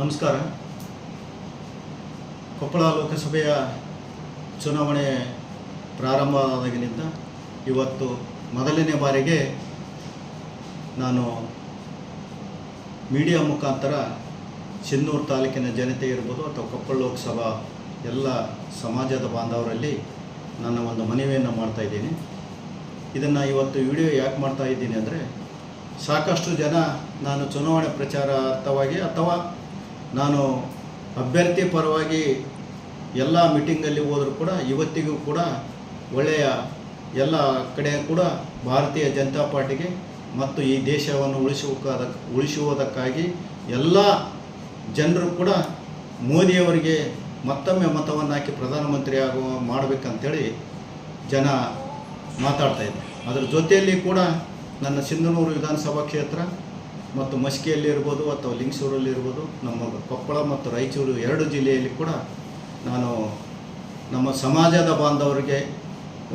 ನಮಸ್ಕಾರ. ಕೊಪ್ಪಳ ಲೋಕಸಭೆಯ ಚುನಾವಣೆ ಪ್ರಾರಂಭವಾದಾಗಿನಿಂದ ಇವತ್ತು ಮೊದಲನೇ ಬಾರಿಗೆ ನಾನು ಮೀಡಿಯಾ ಮುಖಾಂತರ ಚೆನ್ನೂರು ತಾಲೂಕಿನ ಜನತೆ ಇರ್ಬೋದು ಅಥವಾ ಕೊಪ್ಪಳ ಲೋಕಸಭಾ ಎಲ್ಲ ಸಮಾಜದ ಬಾಂಧವರಲ್ಲಿ ನನ್ನ ಒಂದು ಮನವಿಯನ್ನು ಮಾಡ್ತಾ ಇದ್ದೀನಿ. ಇದನ್ನು ಇವತ್ತು ವಿಡಿಯೋ ಯಾಕೆ ಮಾಡ್ತಾ ಇದ್ದೀನಿ ಅಂದರೆ ಸಾಕಷ್ಟು ಜನ ನಾನು ಚುನಾವಣೆ ಪ್ರಚಾರಾರ್ಥವಾಗಿ ಅಥವಾ ನಾನು ಅಭ್ಯರ್ಥಿ ಪರವಾಗಿ ಎಲ್ಲ ಮೀಟಿಂಗಲ್ಲಿ ಹೋದರೂ ಕೂಡ, ಇವತ್ತಿಗೂ ಕೂಡ ಒಳ್ಳೆಯ ಎಲ್ಲ ಕಡೆ ಕೂಡ ಭಾರತೀಯ ಜನತಾ ಪಾರ್ಟಿಗೆ ಮತ್ತು ಈ ದೇಶವನ್ನು ಉಳಿಸುವುದಾದ ಉಳಿಸುವುದಕ್ಕಾಗಿ ಎಲ್ಲ ಜನರು ಕೂಡ ಮೋದಿಯವರಿಗೆ ಮತ್ತೊಮ್ಮೆ ಮತವನ್ನು ಹಾಕಿ ಪ್ರಧಾನಮಂತ್ರಿ ಆಗುವ ಮಾಡಬೇಕಂತೇಳಿ ಜನ ಮಾತಾಡ್ತಾ ಇದ್ದಾರೆ. ಅದರ ಜೊತೆಯಲ್ಲಿ ಕೂಡ ನನ್ನ ಸಿಂಧನೂರು ವಿಧಾನಸಭಾ ಕ್ಷೇತ್ರ ಮತ್ತು ಮಸ್ಕಿಯಲ್ಲಿ ಇರ್ಬೋದು ಅಥವಾ ಲಿಂಗಸೂರಲ್ಲಿ ಇರ್ಬೋದು, ನಮ್ಮ ಕೊಪ್ಪಳ ಮತ್ತು ರಾಯಚೂರು ಎರಡು ಜಿಲ್ಲೆಯಲ್ಲಿ ಕೂಡ ನಾನು ನಮ್ಮ ಸಮಾಜದ ಬಾಂಧವರಿಗೆ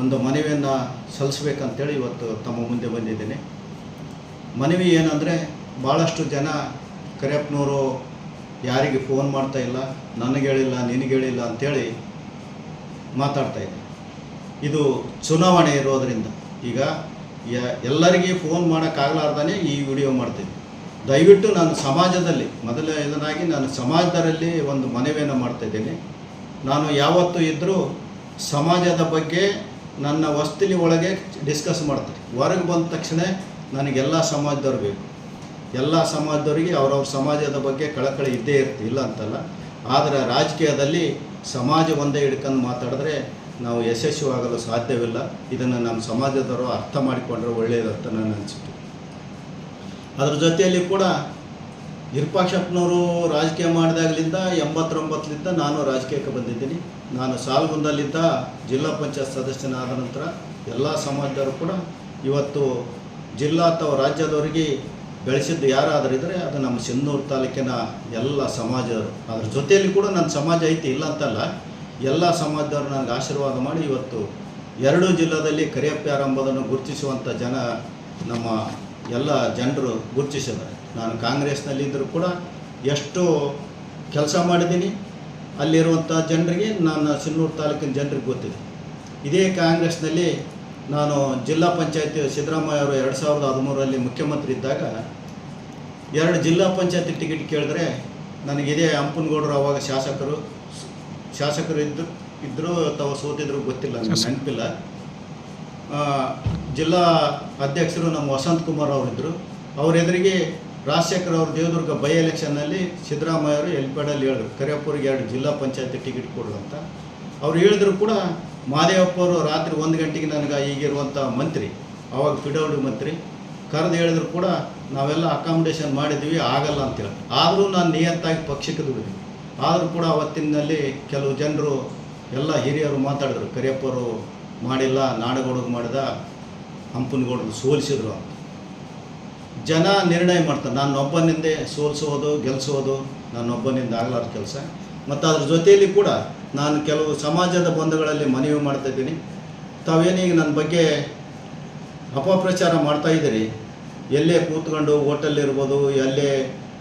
ಒಂದು ಮನವಿಯನ್ನು ಸಲ್ಲಿಸ್ಬೇಕಂತೇಳಿ ಇವತ್ತು ತಮ್ಮ ಮುಂದೆ ಬಂದಿದ್ದೇನೆ. ಮನವಿ ಏನಂದರೆ ಭಾಳಷ್ಟು ಜನ ಕರಿಯಪ್ಪನವರು ಯಾರಿಗೆ ಫೋನ್ ಮಾಡ್ತಾ ಇಲ್ಲ, ನನಗೆ ಹೇಳಿಲ್ಲ, ನಿನಗೆ ಹೇಳಿಲ್ಲ ಅಂಥೇಳಿ ಮಾತಾಡ್ತಾ ಇದೆ ಇದು ಚುನಾವಣೆ ಇರೋದರಿಂದ. ಈಗ ಎಲ್ಲರಿಗೆ ಫೋನ್ ಮಾಡೋಕ್ಕಾಗಲಾರ್ದೇ ಈ ವಿಡಿಯೋ ಮಾಡ್ತೀನಿ ದಯವಿಟ್ಟು ನಾನು ಸಮಾಜದಲ್ಲಿ ಮೊದಲನೇದಾಗಿ ನಾನು ಸಮಾಜದಲ್ಲಿ ಒಂದು ಮನವಿಯನ್ನು ಮಾಡ್ತಾ ನಾನು ಯಾವತ್ತೂ ಇದ್ದರೂ ಸಮಾಜದ ಬಗ್ಗೆ ನನ್ನ ವಸ್ತಿಲಿ ಒಳಗೆ ಡಿಸ್ಕಸ್ ಮಾಡ್ತೀನಿ. ಹೊರಗೆ ಬಂದ ತಕ್ಷಣ ನನಗೆಲ್ಲ ಸಮಾಜದವ್ರು ಬೇಕು. ಎಲ್ಲ ಸಮಾಜದವರಿಗೆ ಅವ್ರವ್ರ ಸಮಾಜದ ಬಗ್ಗೆ ಕಳಕಳಿ ಇದ್ದೇ ಇರ್ತಿ ಇಲ್ಲ ಅಂತಲ್ಲ. ಆದರೆ ರಾಜಕೀಯದಲ್ಲಿ ಸಮಾಜ ಒಂದೇ ಹಿಡ್ಕೊಂಡು ಮಾತಾಡಿದ್ರೆ ನಾವು ಯಶಸ್ವಿಯಾಗಲು ಸಾಧ್ಯವಿಲ್ಲ. ಇದನ್ನು ನಮ್ಮ ಸಮಾಜದವರು ಅರ್ಥ ಮಾಡಿಕೊಂಡ್ರೆ ಒಳ್ಳೆಯದಂತ ನಾನು ಅನಿಸುತ್ತೆ ಅದ್ರ ಜೊತೆಯಲ್ಲಿ ಕೂಡ ವಿರೂಪಾಕ್ಷಪ್ಪನವರು ರಾಜಕೀಯ ಮಾಡಿದಾಗಲಿಂದ ಎಂಬತ್ತೊಂಬತ್ತರಿಂದ ನಾನು ರಾಜಕೀಯಕ್ಕೆ ಬಂದಿದ್ದೀನಿ. ನಾನು ಸಾಲ್ಗುಂದಲ್ಲಿದ್ದ ಜಿಲ್ಲಾ ಪಂಚಾಯತ್ ಸದಸ್ಯನಾದ ನಂತರ ಎಲ್ಲ ಸಮಾಜದವರು ಕೂಡ ಇವತ್ತು ಜಿಲ್ಲಾ ಅಥವಾ ರಾಜ್ಯದವರಿಗೆ ಬೆಳೆಸಿದ್ದು ಯಾರಾದರೂ ಇದ್ದರೆ ಅದು ನಮ್ಮ ಸಿಂಧೂರು ತಾಲೂಕಿನ ಎಲ್ಲ ಸಮಾಜದವರು. ಅದ್ರ ಜೊತೆಯಲ್ಲಿ ಕೂಡ ನನ್ನ ಸಮಾಜ ಐತಿ, ಇಲ್ಲ ಅಂತಲ್ಲ, ಎಲ್ಲ ಸಮಾಜದವರು ನನಗೆ ಆಶೀರ್ವಾದ ಮಾಡಿ ಇವತ್ತು ಎರಡೂ ಜಿಲ್ಲಾದಲ್ಲಿ ಕರಿಯಪ್ಪ ಎಂಬುದನ್ನು ಗುರುತಿಸುವಂಥ ಜನ ನಮ್ಮ ಎಲ್ಲ ಜನರು ಗುರುತಿಸಿದ್ದಾರೆ. ನಾನು ಕಾಂಗ್ರೆಸ್ನಲ್ಲಿದ್ದರೂ ಕೂಡ ಎಷ್ಟು ಕೆಲಸ ಮಾಡಿದ್ದೀನಿ. ಅಲ್ಲಿರುವಂಥ ಜನರಿಗೆ ನನ್ನ ಸಿನ್ನೂರು ತಾಲೂಕಿನ ಜನರಿಗೆ ಗೊತ್ತಿದೆ. ಇದೇ ಕಾಂಗ್ರೆಸ್ನಲ್ಲಿ ನಾನು ಜಿಲ್ಲಾ ಪಂಚಾಯತಿ ಸಿದ್ದರಾಮಯ್ಯ ಅವರು ಎರಡು ಸಾವಿರದ ಹದಿಮೂರರಲ್ಲಿ ಮುಖ್ಯಮಂತ್ರಿ ಇದ್ದಾಗ ಎರಡು ಜಿಲ್ಲಾ ಪಂಚಾಯತಿ ಟಿಕೆಟ್ ಕೇಳಿದ್ರೆ ನನಗೆ ಇದೇ ಹಂಪನಗೌಡರು ಅವಾಗ ಶಾಸಕರು ಶಾಸಕರು ಇದ್ದು ಇದ್ದರೂ ಅಥವಾ ಸೋತಿದ್ರು ಗೊತ್ತಿಲ್ಲ ನನಗೆ ನೆನಪಿಲ್ಲ. ಜಿಲ್ಲಾ ಅಧ್ಯಕ್ಷರು ನಮ್ಮ ವಸಂತ್ ಕುಮಾರ್ ಅವರಿದ್ದರು. ಅವ್ರ ಎದುರಿಗೆ ರಾಜಶೇಖರ್ ಅವರು ದೇವದುರ್ಗ ಬೈ ಎಲೆಕ್ಷನ್ನಲ್ಲಿ ಸಿದ್ದರಾಮಯ್ಯ ಅವರು ಎಲ್ಪೇಡಲ್ಲಿ ಹೇಳಿದ್ರು. ಕರಿಯಪ್ಪರಿಗೆ ಎರಡು ಜಿಲ್ಲಾ ಪಂಚಾಯತಿ ಟಿಕೆಟ್ ಕೊಡು ಅಂತ. ಅವ್ರು ಹೇಳಿದ್ರು ಕೂಡ ಮಾದೇವಪ್ಪ ಅವರು ರಾತ್ರಿ ಒಂದು ಗಂಟೆಗೆ ನನಗೆ ಈಗಿರುವಂಥ ಮಂತ್ರಿ ಅವಾಗ ಪಿಡೌಡಿ ಮಂತ್ರಿ, ಕರೆದು ಹೇಳಿದ್ರು ಕೂಡ ನಾವೆಲ್ಲ ಅಕಾಮಿಡೇಷನ್ ಮಾಡಿದ್ವಿ ಆಗಲ್ಲ ಅಂತೇಳಿ ಆದರೂ ನಾನು ನಿಯತ್ತಾಗಿ ಪಕ್ಷಕ್ಕೆ ದುಡಿದ್ವಿ ಆದರೂ ಕೂಡ ಅವತ್ತಿನಲ್ಲಿ ಕೆಲವು ಜನರು, ಎಲ್ಲ ಹಿರಿಯರು ಮಾತಾಡಿದ್ರು. ಕರಿಯಪ್ಪರು ಮಾಡಿಲ್ಲ ನಾಡಗೌಡಗೆ ಮಾಡಿದ ಹಂಪನಗೌಡರು ಸೋಲಿಸಿದ್ರು ಜನ ನಿರ್ಣಯ ಮಾಡ್ತಾರೆ. ನಾನೊಬ್ಬನಿಂದೆ ಸೋಲಿಸೋದು ಗೆಲ್ಲಿಸೋದು ನಾನೊಬ್ಬನಿಂದ ಆಗಲಾರ ಕೆಲಸ. ಮತ್ತು ಅದ್ರ ಜೊತೆಯಲ್ಲಿ ಕೂಡ ನಾನು ಕೆಲವು ಸಮಾಜದ ಬಂಧುಗಳಲ್ಲಿ ಮನವಿ ಮಾಡ್ತಾ ಇದ್ದೀನಿ. ತಾವೇನೀಗ ನನ್ನ ಬಗ್ಗೆ ಅಪಪ್ರಚಾರ ಮಾಡ್ತಾ ಇದ್ದೀರಿ? ಎಲ್ಲೇ ಕೂತ್ಕೊಂಡು ಹೋಟೆಲ್ ಇರ್ಬೋದು, ಎಲ್ಲೇ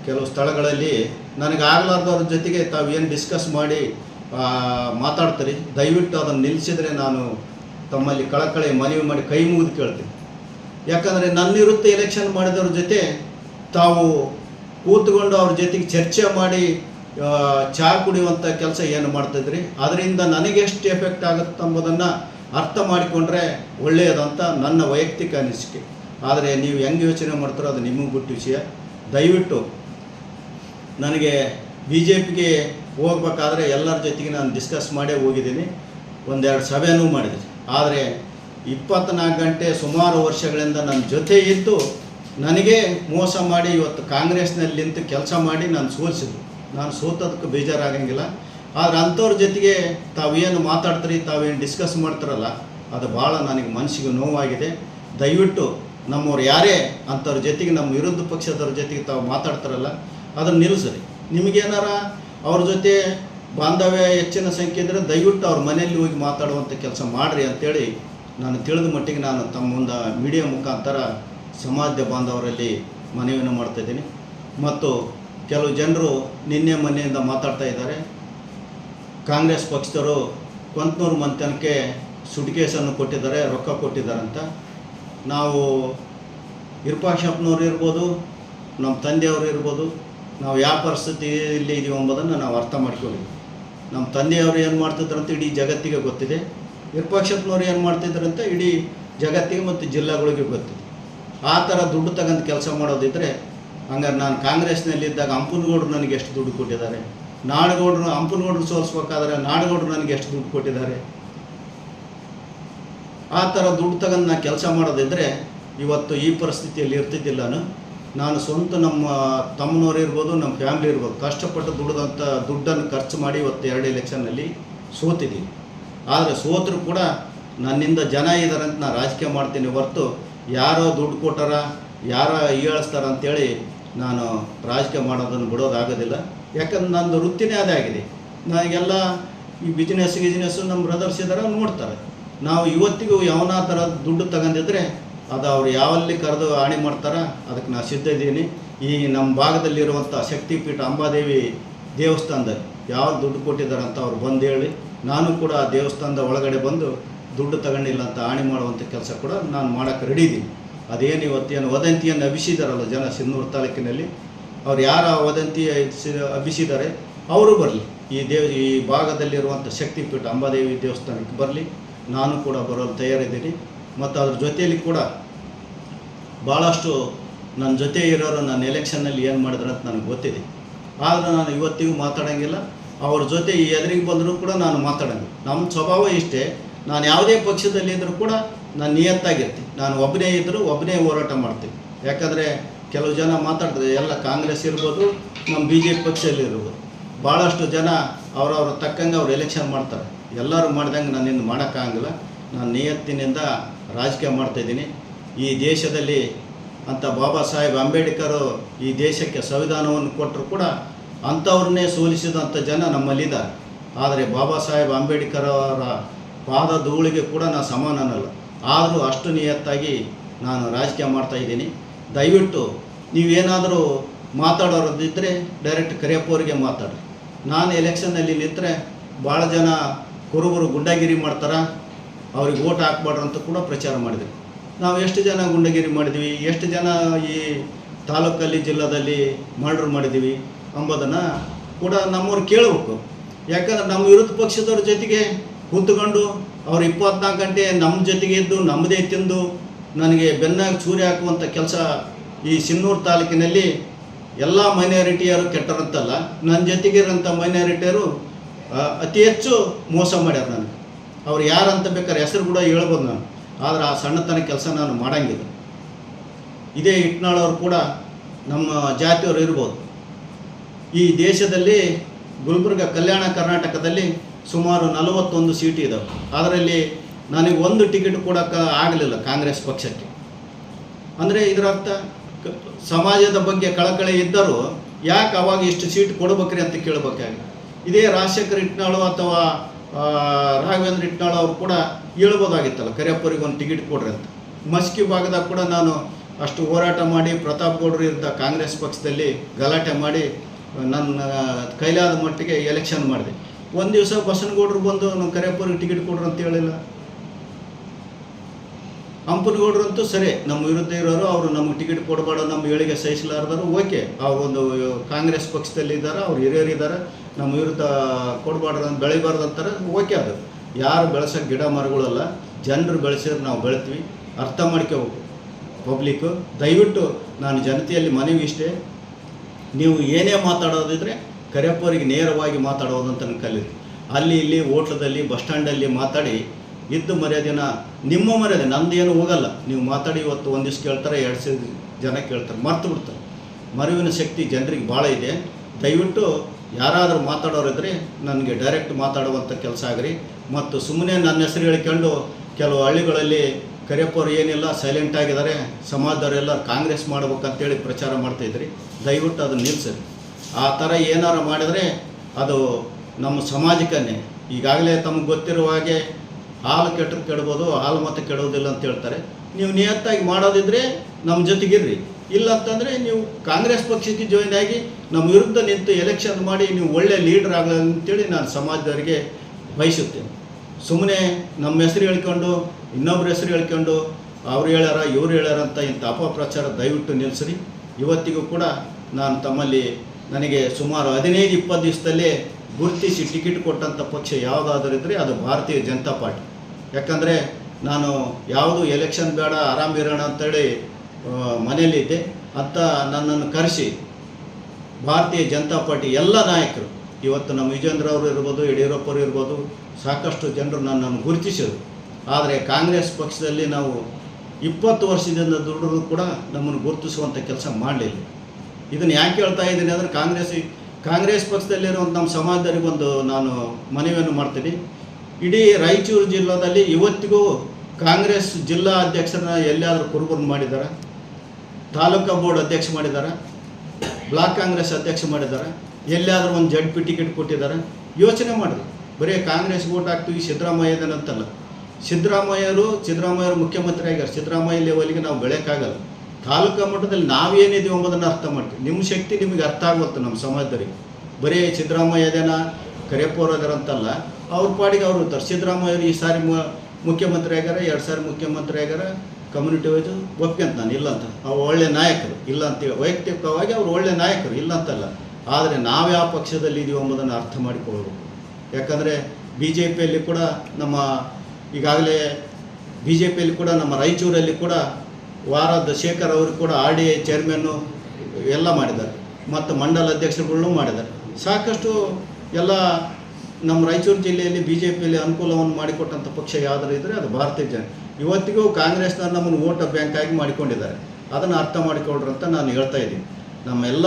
ಕೆಲವು ಸ್ಥಳಗಳಲ್ಲಿ ನನಗೆ ಆಗಲಾರ್ದವ್ರ ಜೊತೆಗೆ ತಾವು ಡಿಸ್ಕಸ್ ಮಾಡಿ ಮಾತಾಡ್ತೀರಿ? ದಯವಿಟ್ಟು ಅದನ್ನು ನಿಲ್ಲಿಸಿದರೆ ನಾನು ತಮ್ಮಲ್ಲಿ ಕಳಕಳಿ ಮನವಿ ಮಾಡಿ ಕೈ ಮುಗಿದು ಕೇಳ್ತೀನಿ. ಯಾಕಂದರೆ ನನ್ನಿರುತ್ತೆ ಎಲೆಕ್ಷನ್ ಮಾಡಿದವ್ರ ಜೊತೆ ತಾವು ಕೂತ್ಕೊಂಡು ಅವ್ರ ಜೊತೆಗೆ ಚರ್ಚೆ ಮಾಡಿ ಚಹಾ ಕುಡಿಯುವಂಥ ಕೆಲಸ ಏನು ಮಾಡ್ತಿದ್ರಿ ಅದರಿಂದ ನನಗೆ ಎಷ್ಟು ಎಫೆಕ್ಟ್ ಆಗುತ್ತೆ ಎಂಬುದನ್ನು ಅರ್ಥ ಮಾಡಿಕೊಂಡ್ರೆ ಒಳ್ಳೆಯದಂತ ನನ್ನ ವೈಯಕ್ತಿಕ ಅನಿಸಿಕೆ. ಆದರೆ ನೀವು ಹೆಂಗೆ ಯೋಚನೆ ಮಾಡ್ತಾರೋ ಅದು ನಿಮಗೆ ಬಿಟ್ಟು ವಿಷಯ. ದಯವಿಟ್ಟು ನನಗೆ ಬಿ ಜೆ ಪಿಗೆ ಹೋಗ್ಬೇಕಾದ್ರೆ ಎಲ್ಲರ ಜೊತೆಗೆ ನಾನು ಡಿಸ್ಕಸ್ ಮಾಡೇ ಹೋಗಿದ್ದೀನಿ. ಒಂದೆರಡು ಸಭೆನೂ ಮಾಡಿದ್ದೀನಿ. ಆದರೆ ಇಪ್ಪತ್ನಾಲ್ಕು ಗಂಟೆ ಸುಮಾರು ವರ್ಷಗಳಿಂದ ನನ್ನ ಜೊತೆ ಇದ್ದು ನನಗೆ ಮೋಸ ಮಾಡಿ ಇವತ್ತು ಕಾಂಗ್ರೆಸ್ನಲ್ಲಿ ನಿಂತು ಕೆಲಸ ಮಾಡಿ ನಾನು ಸೋಲಿಸಿದ್ರು ನಾನು ಸೋತೋದಕ್ಕೆ ಬೇಜಾರಾಗಂಗಿಲ್ಲ. ಆದರೆ ಅಂಥವ್ರ ಜೊತೆಗೆ ತಾವೇನು ಮಾತಾಡ್ತೀರಿ, ತಾವೇನು ಡಿಸ್ಕಸ್ ಮಾಡ್ತಾರಲ್ಲ, ಅದು ಭಾಳ ನನಗೆ ಮನಸ್ಸಿಗೆ ನೋವಾಗಿದೆ. ದಯವಿಟ್ಟು ನಮ್ಮವ್ರು ಯಾರೇ ಅಂಥವ್ರ ಜೊತೆಗೆ, ನಮ್ಮ ವಿರುದ್ಧ ಪಕ್ಷದವ್ರ ಜೊತೆಗೆ ತಾವು ಮಾತಾಡ್ತಾರಲ್ಲ, ಅದನ್ನು ನಿಲ್ಲಿಸ್ರಿ. ನಿಮಗೇನಾರ ಅವ್ರ ಜೊತೆ ಬಾಂಧವ್ಯ ಹೆಚ್ಚಿನ ಸಂಖ್ಯೆ ಇದ್ದರೆ ದಯವಿಟ್ಟು ಅವ್ರ ಮನೆಯಲ್ಲಿ ಹೋಗಿ ಮಾತಾಡುವಂಥ ಕೆಲಸ ಮಾಡಿರಿ ಅಂತೇಳಿ ನಾನು ತಿಳಿದ ಮಟ್ಟಿಗೆ ನಾನು ತಮ್ಮ ಒಂದು ಮೀಡಿಯಾ ಮುಖಾಂತರ ಸಮಾಜ ಬಾಂಧವರಲ್ಲಿ ಮನವಿಯನ್ನು ಮಾಡ್ತಾಯಿದ್ದೀನಿ ಮತ್ತು ಕೆಲವು ಜನರು ನಿನ್ನೆ ಮೊನ್ನೆಯಿಂದ ಮಾತಾಡ್ತಾ ಇದ್ದಾರೆ. ಕಾಂಗ್ರೆಸ್ ಪಕ್ಷದವರು ಕೊಂತನೂರು ಮಂತನಕ್ಕೆ ಸುಟ್ಕೇಸನ್ನು ಕೊಟ್ಟಿದ್ದಾರೆ, ರೊಕ್ಕ ಕೊಟ್ಟಿದ್ದಾರೆ ಅಂತ ನಾವು ಇರ್ಪಾಶಪ್ಪನವ್ರು ಇರ್ಬೋದು, ನಮ್ಮ ತಂದೆಯವರು ಇರ್ಬೋದು, ನಾವು ಯಾವ ಪರಿಸ್ಥಿತಿಯಲ್ಲಿ ಇದೀವಿ ಎಂಬುದನ್ನು ನಾವು ಅರ್ಥ ಮಾಡ್ಕೊಳ್ಳಿ ನಮ್ಮ ತಂದೆಯವರು ಏನು ಮಾಡ್ತಿದ್ರಂತ ಇಡೀ ಜಗತ್ತಿಗೆ ಗೊತ್ತಿದೆ. ಇರ್ಪಾಕ್ಷಪ್ಪನವ್ರು ಏನು ಮಾಡ್ತಿದ್ರಂತ ಇಡೀ ಜಗತ್ತಿಗೆ ಮತ್ತು ಜಿಲ್ಲೆಗಳಿಗೆ ಗೊತ್ತಿದೆ. ಆ ಥರ ದುಡ್ಡು ತಗೊಂಡು ಕೆಲಸ ಮಾಡೋದಿದ್ದರೆ ಹಂಗಾರೆ ನಾನು ಕಾಂಗ್ರೆಸ್ನಲ್ಲಿದ್ದಾಗ ಅಂಪನಗೌಡರು ನನಗೆ ಎಷ್ಟು ದುಡ್ಡು ಕೊಟ್ಟಿದ್ದಾರೆ. ನಾಡಗೌಡರು ಅಂಪನಗೌಡರು ಸೋಲಿಸ್ಬೇಕಾದ್ರೆ ನಾಡಗೌಡರು ನನಗೆ ಎಷ್ಟು ದುಡ್ಡು ಕೊಟ್ಟಿದ್ದಾರೆ. ಆ ಥರ ದುಡ್ಡು ತಗೊಂಡು ನಾನು ಕೆಲಸ ಮಾಡೋದಿದ್ದರೆ ಇವತ್ತು ಈ ಪರಿಸ್ಥಿತಿಯಲ್ಲಿ ಇರ್ತಿದ್ದಿಲ್ಲ ನಾನು. ನಾನು ಸ್ವಂತ ನಮ್ಮ ತಮ್ಮನವ್ರು ಇರ್ಬೋದು, ನಮ್ಮ ಫ್ಯಾಮಿಲಿ ಇರ್ಬೋದು, ಕಷ್ಟಪಟ್ಟು ದುಡ್ದಂಥ ದುಡ್ಡನ್ನು ಖರ್ಚು ಮಾಡಿ ಇವತ್ತು ಎರಡು ಎಲೆಕ್ಷನ್ನಲ್ಲಿ ಸೋತಿದ್ದೀನಿ. ಆದರೆ ಸೋತರು ಕೂಡ ನನ್ನಿಂದ ಜನ ಇದ್ದಾರೆ ಅಂತ ನಾನು ರಾಜಕೀಯ ಮಾಡ್ತೀನಿ ಹೊರತು ಯಾರೋ ದುಡ್ಡು ಕೊಟ್ಟಾರ, ಯಾರೋ ಈಳಿಸ್ತಾರ ಅಂತೇಳಿ ನಾನು ರಾಜಕೀಯ ಮಾಡೋದನ್ನು ಬಿಡೋದಾಗೋದಿಲ್ಲ ಯಾಕಂದ್ರೆ ನಂದು ವೃತ್ತಿನೇ ಅದೇ ಆಗಿದೆ. ನನಗೆಲ್ಲ ಈ ಬಿಸ್ನೆಸ್ ಗಿಸ್ನೆಸ್ಸು ನಮ್ಮ ಬ್ರದರ್ಸ್ ಇದ್ದಾರೆ ನೋಡ್ತಾರೆ. ನಾವು ಇವತ್ತಿಗೂ ಯಾವನ ಥರ ದುಡ್ಡು ತಗೊಂಡಿದ್ರೆ ಅದು ಅವ್ರು ಯಾವಲ್ಲಿ ಕರೆದು ಆಣಿ ಮಾಡ್ತಾರ, ಅದಕ್ಕೆ ನಾನು ಸಿದ್ಧ ಇದ್ದೀನಿ. ಈ ನಮ್ಮ ಭಾಗದಲ್ಲಿರುವಂಥ ಶಕ್ತಿಪೀಠ ಅಂಬಾದೇವಿ ದೇವಸ್ಥಾನದಲ್ಲಿ ಯಾವ ದುಡ್ಡು ಕೊಟ್ಟಿದ್ದಾರೆ ಅಂತ ಅವ್ರು ಬಂದು ಹೇಳಿ, ನಾನು ಕೂಡ ಆ ದೇವಸ್ಥಾನದ ಒಳಗಡೆ ಬಂದು ದುಡ್ಡು ತಗೊಂಡಿಲ್ಲ ಅಂತ ಹಾಣಿ ಮಾಡುವಂಥ ಕೆಲಸ ಕೂಡ ನಾನು ಮಾಡೋಕ್ಕೆ ರೆಡಿ ಇದ್ದೀನಿ. ಅದೇನು ಇವತ್ತೇನು ವದಂತಿಯನ್ನು ಅಭಿಸಿದಾರಲ್ಲ ಜನ ಸಿನ್ನೂರು ತಾಲೂಕಿನಲ್ಲಿ? ಅವ್ರು ಯಾರ ವದಂತಿ ಅಭಿಸಿದ್ದಾರೆ ಅವರು ಬರಲಿ. ಈ ದೇವ, ಈ ಭಾಗದಲ್ಲಿರುವಂಥ ಶಕ್ತಿಪೀಠ ಅಂಬಾದೇವಿ ದೇವಸ್ಥಾನಕ್ಕೆ ಬರಲಿ. ನಾನು ಕೂಡ ಬರಲು ತಯಾರಿದ್ದೀನಿ. ಮತ್ತು ಅದ್ರ ಜೊತೆಯಲ್ಲಿ ಕೂಡ ಭಾಳಷ್ಟು ನನ್ನ ಜೊತೆ ಇರೋರು ನನ್ನ ಎಲೆಕ್ಷನ್ನಲ್ಲಿ ಏನು ಮಾಡಿದ್ರು ಅಂತ ನನಗೆ ಗೊತ್ತಿದೆ. ಆದರೆ ನಾನು ಇವತ್ತಿಗೂ ಮಾತಾಡೋಂಗಿಲ್ಲ. ಅವ್ರ ಜೊತೆ ಎದುರಿಗೆ ಬಂದರೂ ಕೂಡ ನಾನು ಮಾತಾಡೋಂಗಿಲ್ಲ. ನಮ್ಮ ಸ್ವಭಾವ ಇಷ್ಟೇ. ನಾನು ಯಾವುದೇ ಪಕ್ಷದಲ್ಲಿ ಇದ್ದರೂ ಕೂಡ ನಾನು ನಿಯತ್ತಾಗಿರ್ತೀನಿ. ನಾನು ಒಬ್ಬನೇ ಇದ್ದರೂ ಒಬ್ಬನೇ ಹೋರಾಟ ಮಾಡ್ತೀನಿ. ಯಾಕಂದರೆ ಕೆಲವು ಜನ ಮಾತಾಡ್ತಾರೆ ಎಲ್ಲ ಕಾಂಗ್ರೆಸ್ ಇರ್ಬೋದು, ನಮ್ಮ ಬಿ ಜೆ ಪಿ ಪಕ್ಷದಲ್ಲಿ ಇರ್ಬೋದು. ಭಾಳಷ್ಟು ಜನ ಅವರವ್ರ ತಕ್ಕಂಗೆ ಅವ್ರು ಎಲೆಕ್ಷನ್ ಮಾಡ್ತಾರೆ. ಎಲ್ಲರೂ ಮಾಡ್ದಂಗೆ ನನ್ನಿಂದ ಮಾಡೋಕ್ಕಾಗಲ್ಲ ನಾನು ನಿಯತ್ತಿನಿಂದ ರಾಜಕೀಯ ಮಾಡ್ತಾಯಿದ್ದೀನಿ ಈ ದೇಶದಲ್ಲಿ ಅಂತ ಬಾಬಾ ಸಾಹೇಬ್ ಅಂಬೇಡ್ಕರ್ ಈ ದೇಶಕ್ಕೆ ಸಂವಿಧಾನವನ್ನು ಕೊಟ್ಟರು ಕೂಡ ಅಂಥವ್ರನ್ನೇ ಸೋಲಿಸಿದಂಥ ಜನ ನಮ್ಮಲ್ಲಿದ್ದಾರೆ. ಆದರೆ ಬಾಬಾ ಸಾಹೇಬ್ ಅಂಬೇಡ್ಕರ್ ಅವರ ಪಾದ ಧೂಳಿಗೆ ಕೂಡ ನಾನು ಸಮಾನನಲ್ಲ. ಆದರೂ ಅಷ್ಟು ನಿಯತ್ತಾಗಿ ನಾನು ರಾಜಕೀಯ ಮಾಡ್ತಾಯಿದ್ದೀನಿ ದಯವಿಟ್ಟು ನೀವೇನಾದರೂ ಮಾತಾಡೋರದಿದ್ದರೆ ಡೈರೆಕ್ಟ್ ಕರಿಯಪ್ಪ ಮಾತಾಡ್ರಿ. ಮಾತಾಡಿ ನಾನು ಎಲೆಕ್ಷನ್ನಲ್ಲಿ ನಿಂತರೆ ಭಾಳ ಜನ ಕುರುಬರು ಗುಂಡಾಗಿರಿ ಮಾಡ್ತಾರೆ? ಅವ್ರಿಗೆ ಓಟ್ ಹಾಕ್ಬಾರ್ದು ಅಂತ ಕೂಡ ಪ್ರಚಾರ ಮಾಡಿದರು. ನಾವು ಎಷ್ಟು ಜನ ಗುಂಡಗಿರಿ ಮಾಡಿದ್ವಿ, ಎಷ್ಟು ಜನ ಈ ತಾಲೂಕಲ್ಲಿ, ಜಿಲ್ಲಾದಲ್ಲಿ ಮರ್ಡ್ರ್ ಮಾಡಿದ್ದೀವಿ ಅಂಬೋದನ್ನು ಕೂಡ ನಮ್ಮವ್ರು ಕೇಳಬೇಕು. ಯಾಕಂದ್ರೆ ನಮ್ಮ ವಿರೋಧ ಪಕ್ಷದವ್ರ ಜೊತೆಗೆ ಕೂತ್ಕೊಂಡು ಅವ್ರು ಇಪ್ಪತ್ನಾಲ್ಕು ಗಂಟೆ ನಮ್ಮ ಜೊತೆಗೆ ಇದ್ದು, ನಮ್ಮದೇ ತಿಂದು ನನಗೆ ಬೆನ್ನಾಗಿ ಚೂರಿ ಹಾಕುವಂಥ ಕೆಲಸ ಈ ಸಿನ್ನೂರು ತಾಲೂಕಿನಲ್ಲಿ ಎಲ್ಲ ಮೈನಾರಿಟಿಯರು ಕೆಟ್ಟರಂತಲ್ಲ, ನನ್ನ ಜೊತೆಗಿರೋಂಥ ಮೈನಾರಿಟಿಯರು ಅತಿ ಹೆಚ್ಚು ಮೋಸ ಮಾಡ್ಯಾರ ನನಗೆ. ಅವ್ರು ಅಂತ ಬೇಕಾದ್ರೆ ಹೆಸರು ಕೂಡ ಹೇಳ್ಬೋದು ನಾನು. ಆದರೆ ಆ ಸಣ್ಣತನ ಕೆಲಸ ನಾನು ಮಾಡಂಗಿಲ್ಲ. ಇದೇ ಇಟ್ನಾಳವ್ರು ಕೂಡ ನಮ್ಮ ಜಾತಿಯವರು ಇರ್ಬೋದು. ಈ ದೇಶದಲ್ಲಿ ಗುಲ್ಬರ್ಗ ಕಲ್ಯಾಣ ಕರ್ನಾಟಕದಲ್ಲಿ ಸುಮಾರು ನಲವತ್ತೊಂದು ಸೀಟ್ ಇದ್ದಾವೆ ಅದರಲ್ಲಿ ನನಗೆ ಒಂದು ಟಿಕೆಟ್ ಕೊಡೋಕ್ಕೆ ಆಗಲಿಲ್ಲ ಕಾಂಗ್ರೆಸ್ ಪಕ್ಷಕ್ಕೆ. ಅಂದರೆ ಇದರರ್ಥ ಸಮಾಜದ ಬಗ್ಗೆ ಕಳಕಳಿ ಇದ್ದರೂ ಯಾಕೆ ಅವಾಗ ಇಷ್ಟು ಸೀಟ್ ಕೊಡ್ಬೇಕ್ರಿ ಅಂತ ಕೇಳಬೇಕಾಗಿ. ಇದೇ ರಾಜಶೇಖರ್ ಇಟ್ನಾಳು ಅಥವಾ ರಾಘವೇಂದ್ರ ಇಟ್ನಾಳ್ ಅವರು ಕೂಡ ಹೇಳ್ಬೋದಾಗಿತ್ತಲ್ಲ, ಕರಿಯಪ್ಪರಿಗೆ ಒಂದು ಟಿಕೆಟ್ ಕೊಡ್ರಿ ಅಂತ. ಮಸ್ಕಿ ಭಾಗದಾಗ ಕೂಡ ನಾನು ಅಷ್ಟು ಹೋರಾಟ ಮಾಡಿ, ಪ್ರತಾಪ್ ಗೌಡರು ಇದ್ದ ಕಾಂಗ್ರೆಸ್ ಪಕ್ಷದಲ್ಲಿ ಗಲಾಟೆ ಮಾಡಿ, ನನ್ನ ಕೈಲಾದ ಮಟ್ಟಿಗೆ ಎಲೆಕ್ಷನ್ ಮಾಡಿದೆ. ಒಂದು ದಿವಸ ಬಸನಗೌಡರು ಬಂದು ನಮ್ಮ ಕರಿಯಪ್ಪರಿಗೆ ಟಿಕೆಟ್ ಕೊಡ್ರಿ ಅಂತ ಹೇಳಿಲ್ಲ. ಹಂಪನಗೌಡರಂತೂ ಸರಿ, ನಮ್ಮ ವಿರುದ್ಧ ಇರೋರು, ಅವರು ನಮಗೆ ಟಿಕೆಟ್ ಕೊಡಬಾರ್ದು ನಮ್ಮ ಏಳಿಗೆ ಸಹಿಸಲಾರ್ದಾರು ಓಕೆ ಅವ್ರು ಒಂದು ಕಾಂಗ್ರೆಸ್ ಪಕ್ಷದಲ್ಲಿ ಇದ್ದಾರೆ ಅವ್ರು ಹಿರಿಯರು ಇದ್ದಾರೆ ನಮ್ಮ ವಿರುದ್ಧ ಕೊಡಬಾರ್ದು ಅಂತ ಬೆಳಿಬಾರ್ದು ಅಂತಾರೆ, ಓಕೆ ಅದು. ಯಾರು ಬೆಳೆಸೋ ಗಿಡ ಮರಗಳಲ್ಲ, ಜನರು ಬೆಳೆಸಿದ್ರೆ ನಾವು ಬೆಳಿತೀವಿ. ಅರ್ಥ ಮಾಡ್ಕೋಬೇಕು ಪಬ್ಲಿಕ್ಕು ದಯವಿಟ್ಟು ನಾನು ಜನತೆಯಲ್ಲಿ ಮನವಿ ಇಷ್ಟೇ. ನೀವು ಏನೇ ಮಾತಾಡೋದಿದ್ರೆ ಕರಿಯಪ್ಪವರಿಗೆ ನೇರವಾಗಿ ಮಾತಾಡೋದಂತ ಕಲಿತು ಅಲ್ಲಿ ಇಲ್ಲಿ ಹೋಟ್ಲದಲ್ಲಿ, ಬಸ್ ಸ್ಟ್ಯಾಂಡಲ್ಲಿ ಮಾತಾಡಿ, ಇದ್ದು ಮರ್ಯಾದೆನ, ನಿಮ್ಮ ಮರ್ಯಾದೆ, ನಂದೇನು ಹೋಗಲ್ಲ. ನೀವು ಮಾತಾಡಿ ಇವತ್ತು ಒಂದು ದಿವ್ಸ ಕೇಳ್ತಾರೆ, ಎರಡು ಸಿ ಜನ ಕೇಳ್ತಾರೆ, ಮರ್ತು ಬಿಡ್ತಾರೆ. ಮರುವಿನ ಶಕ್ತಿ ಜನರಿಗೆ ಭಾಳ ಇದೆ. ದಯವಿಟ್ಟು ಯಾರಾದರೂ ಮಾತಾಡೋರಿದ್ರೆ ನನಗೆ ಡೈರೆಕ್ಟ್ ಮಾತಾಡುವಂಥ ಕೆಲಸ ಆಗ್ರಿ. ಮತ್ತು ಸುಮ್ಮನೆ ನನ್ನ ಹೆಸರು ಹೇಳ್ಕೊಂಡು ಕೆಲವು ಹಳ್ಳಿಗಳಲ್ಲಿ ಕರಿಯಪ್ಪವ್ರು ಏನಿಲ್ಲ ಸೈಲೆಂಟ್ ಆಗಿದ್ದಾರೆ, ಸಮಾಜದವರೆಲ್ಲ ಕಾಂಗ್ರೆಸ್ ಮಾಡ್ಬೇಕಂತೇಳಿ ಪ್ರಚಾರ ಮಾಡ್ತಾಯಿದ್ರಿ ದಯವಿಟ್ಟು ಅದನ್ನು ನಿಲ್ಲಿಸಿರಿ ಆ ಥರ ಏನಾರು ಮಾಡಿದರೆ ಅದು ನಮ್ಮ ಸಮಾಜಕ್ಕೇ ಈಗಾಗಲೇ ತಮಗೆ ಗೊತ್ತಿರುವ ಹಾಗೆ ಹಾಲು ಕೆಟ್ಟರು ಕೆಡ್ಬೋದು, ಹಾಲು ಮತ್ತೆ ಕೆಡೋದಿಲ್ಲ ಅಂತ ಹೇಳ್ತಾರೆ. ನೀವು ನಿಯತ್ತಾಗಿ ಮಾಡೋದಿದ್ರೆ ನಮ್ಮ ಜೊತೆಗಿರ್ರಿ. ಇಲ್ಲ ಅಂತಂದರೆ ನೀವು ಕಾಂಗ್ರೆಸ್ ಪಕ್ಷಕ್ಕೆ ಜಾಯಿನ್ ಆಗಿ ನಮ್ಮ ವಿರುದ್ಧ ನಿಂತು ಎಲೆಕ್ಷನ್ ಮಾಡಿ ನೀವು ಒಳ್ಳೆ ಲೀಡರ್ ಆಗಲ್ಲ ಅಂತೇಳಿ ನಾನು ಸಮಾಜದವರಿಗೆ ಬಯಸುತ್ತೇನೆ. ಸುಮ್ಮನೆ ನಮ್ಮ ಹೆಸರು ಹೇಳ್ಕೊಂಡು ಇನ್ನೊಬ್ಬರ ಹೆಸರು ಹೇಳ್ಕೊಂಡು, ಅವ್ರು ಹೇಳ್ಯಾರ, ಇವ್ರು ಹೇಳ್ಯಾರ ಅಂತ ಇಂಥ ಅಪಪ್ರಚಾರ ದಯವಿಟ್ಟು ನಿಲ್ಲಿಸ್ರಿ ಇವತ್ತಿಗೂ ಕೂಡ ನಾನು ತಮ್ಮಲ್ಲಿ ನನಗೆ ಸುಮಾರು ಹದಿನೈದು, ಇಪ್ಪತ್ತು ದಿವಸದಲ್ಲೇ ಗುರುತಿಸಿ ಟಿಕೆಟ್ ಕೊಟ್ಟಂಥ ಪಕ್ಷ ಯಾವುದಾದ್ರೂ ಇದ್ದರೆ ಅದು ಭಾರತೀಯ ಜನತಾ ಪಾರ್ಟಿ. ಯಾಕಂದರೆ ನಾನು ಯಾವುದು ಎಲೆಕ್ಷನ್ ಬೇಡ ಆರಾಮಿರೋಣ ಅಂತೇಳಿ ಮನೆಯಲ್ಲಿದ್ದೆ ಅಂತ ನನ್ನನ್ನು ಕರೆಸಿ, ಭಾರತೀಯ ಜನತಾ ಪಾರ್ಟಿ ಎಲ್ಲ ನಾಯಕರು, ಇವತ್ತು ನಮ್ಮ ವಿಜೇಂದ್ರ ಅವರು ಇರ್ಬೋದು ಯಡಿಯೂರಪ್ಪರು ಇರ್ಬೋದು, ಸಾಕಷ್ಟು ಜನರು ನನ್ನನ್ನು ಗುರುತಿಸಿದರು. ಆದರೆ ಕಾಂಗ್ರೆಸ್ ಪಕ್ಷದಲ್ಲಿ ನಾವು ಇಪ್ಪತ್ತು ವರ್ಷದಿಂದ ದುಡಿದ್ರು ಕೂಡ ನಮ್ಮನ್ನು ಗುರುತಿಸುವಂಥ ಕೆಲಸ ಮಾಡಲಿಲ್ಲ. ಇದನ್ನು ಯಾಕೆ ಹೇಳ್ತಾ ಇದ್ದೀನಿ ಅಂದರೆ ಕಾಂಗ್ರೆಸ್ ಕಾಂಗ್ರೆಸ್ ಪಕ್ಷದಲ್ಲಿರುವಂಥ ನಮ್ಮ ಸಮಾಜದವರಿಗೊಂದು ನಾನು ಮನವಿಯನ್ನು ಮಾಡ್ತೀನಿ. ಇಡೀ ರಾಯಚೂರು ಜಿಲ್ಲಾದಲ್ಲಿ ಇವತ್ತಿಗೂ ಕಾಂಗ್ರೆಸ್ ಜಿಲ್ಲಾ ಅಧ್ಯಕ್ಷರನ್ನ ಎಲ್ಲಿಯಾದರೂ ಕುರುಬರು ಮಾಡಿದ್ದಾರೆ? ತಾಲೂಕಾ ಬೋರ್ಡ್ ಅಧ್ಯಕ್ಷ ಮಾಡಿದ್ದಾರೆ? ಬ್ಲಾಕ್ ಕಾಂಗ್ರೆಸ್ ಅಧ್ಯಕ್ಷ ಮಾಡಿದ್ದಾರೆ? ಎಲ್ಲಿಯಾದರೂ ಒಂದು ಜಡ್ ಪಿ ಟಿಕೆಟ್ ಕೊಟ್ಟಿದ್ದಾರೆ? ಯೋಚನೆ ಮಾಡಿದ್ರು. ಬರೀ ಕಾಂಗ್ರೆಸ್ ಓಟ್ ಹಾಕ್ತೀವಿ ಸಿದ್ದರಾಮಯ್ಯದನಂತಲ್ಲ ಸಿದ್ದರಾಮಯ್ಯರು ಸಿದ್ದರಾಮಯ್ಯರು ಮುಖ್ಯಮಂತ್ರಿ ಆಗ್ಯಾರ ಸಿದ್ದರಾಮಯ್ಯ ಲೆವೆಲ್ಗೆ ನಾವು ಬೆಳೆಯೋಕ್ಕಾಗಲ್ಲ. ತಾಲೂಕಾ ಮಟ್ಟದಲ್ಲಿ ನಾವೇನಿದ್ದೀವಿ ಎಂಬುದನ್ನು ಅರ್ಥ ಮಾಡ್ತೀವಿ. ನಿಮ್ಮ ಶಕ್ತಿ ನಿಮಗೆ ಅರ್ಥ ಆಗುತ್ತೆ ನಮ್ಮ ಸಮಾಜದಲ್ಲಿ. ಬರೀ ಸಿದ್ದರಾಮಯ್ಯದೇನ ಕರೆಯಪ್ಪವ್ರದಾರಂತಲ್ಲ ಅವ್ರ ಪಾಡಿಗೆ ಅವರು ಇರ್ತಾರೆ ಈ ಸಾರಿ ಮುಖ್ಯಮಂತ್ರಿ ಆಗ್ಯಾರ ಎರಡು ಸಾರಿ ಮುಖ್ಯಮಂತ್ರಿ ಆಗ್ಯಾರ ಕಮ್ಯುನಿಟಿ ವೈಸ್ ಒಪ್ಕೊಂತ ನಾನು, ಇಲ್ಲ ಅಂತ. ಅವ್ರು ಒಳ್ಳೆ ನಾಯಕರು, ಇಲ್ಲ ಅಂತೇಳಿ ವೈಯಕ್ತಿಕವಾಗಿ ಅವ್ರು ಒಳ್ಳೆ ನಾಯಕರು, ಇಲ್ಲ ಅಂತಲ್ಲ. ಆದರೆ ನಾವು ಯಾವ ಪಕ್ಷದಲ್ಲಿ ಇದೀವಿ ಎಂಬುದನ್ನು ಅರ್ಥ ಮಾಡಿಕೊಳ್ಬೇಕು ಯಾಕಂದರೆ ಬಿ ಜೆ ಪಿಯಲ್ಲಿ ಕೂಡ ನಮ್ಮ ಈಗಾಗಲೇ ಬಿ ಜೆ ಪಿಯಲ್ಲಿ ಕೂಡ ನಮ್ಮ ರಾಯಚೂರಲ್ಲಿ ಕೂಡ ವಾರದ ಶೇಖರ್ ಅವರು ಕೂಡ ಆರ್ ಡಿ ಐ ಚೇರ್ಮನ್ನು ಎಲ್ಲ ಮಾಡಿದ್ದಾರೆ. ಮತ್ತು ಮಂಡಲ ಅಧ್ಯಕ್ಷರುಗಳನ್ನೂ ಮಾಡಿದ್ದಾರೆ. ಸಾಕಷ್ಟು ಎಲ್ಲ ನಮ್ಮ ರಾಯಚೂರು ಜಿಲ್ಲೆಯಲ್ಲಿ ಬಿ ಜೆ ಪಿಯಲ್ಲಿ ಅನುಕೂಲವನ್ನು ಮಾಡಿಕೊಟ್ಟಂಥ ಪಕ್ಷ ಯಾವ್ದಾರು ಇದ್ದರೆ ಅದು ಭಾರತೀಯ ಜನ ಇವತ್ತಿಗೂ ಕಾಂಗ್ರೆಸ್ನವ್ರು ನಮ್ಮನ್ನು ಓಟ ಬ್ಯಾಂಕ್ ಆಗಿ ಮಾಡಿಕೊಂಡಿದ್ದಾರೆ. ಅದನ್ನು ಅರ್ಥ ಮಾಡಿಕೊಳ್ಳ್ರಿ ಅಂತ ನಾನು ಹೇಳ್ತಾ ಇದ್ದೀನಿ. ನಮ್ಮೆಲ್ಲ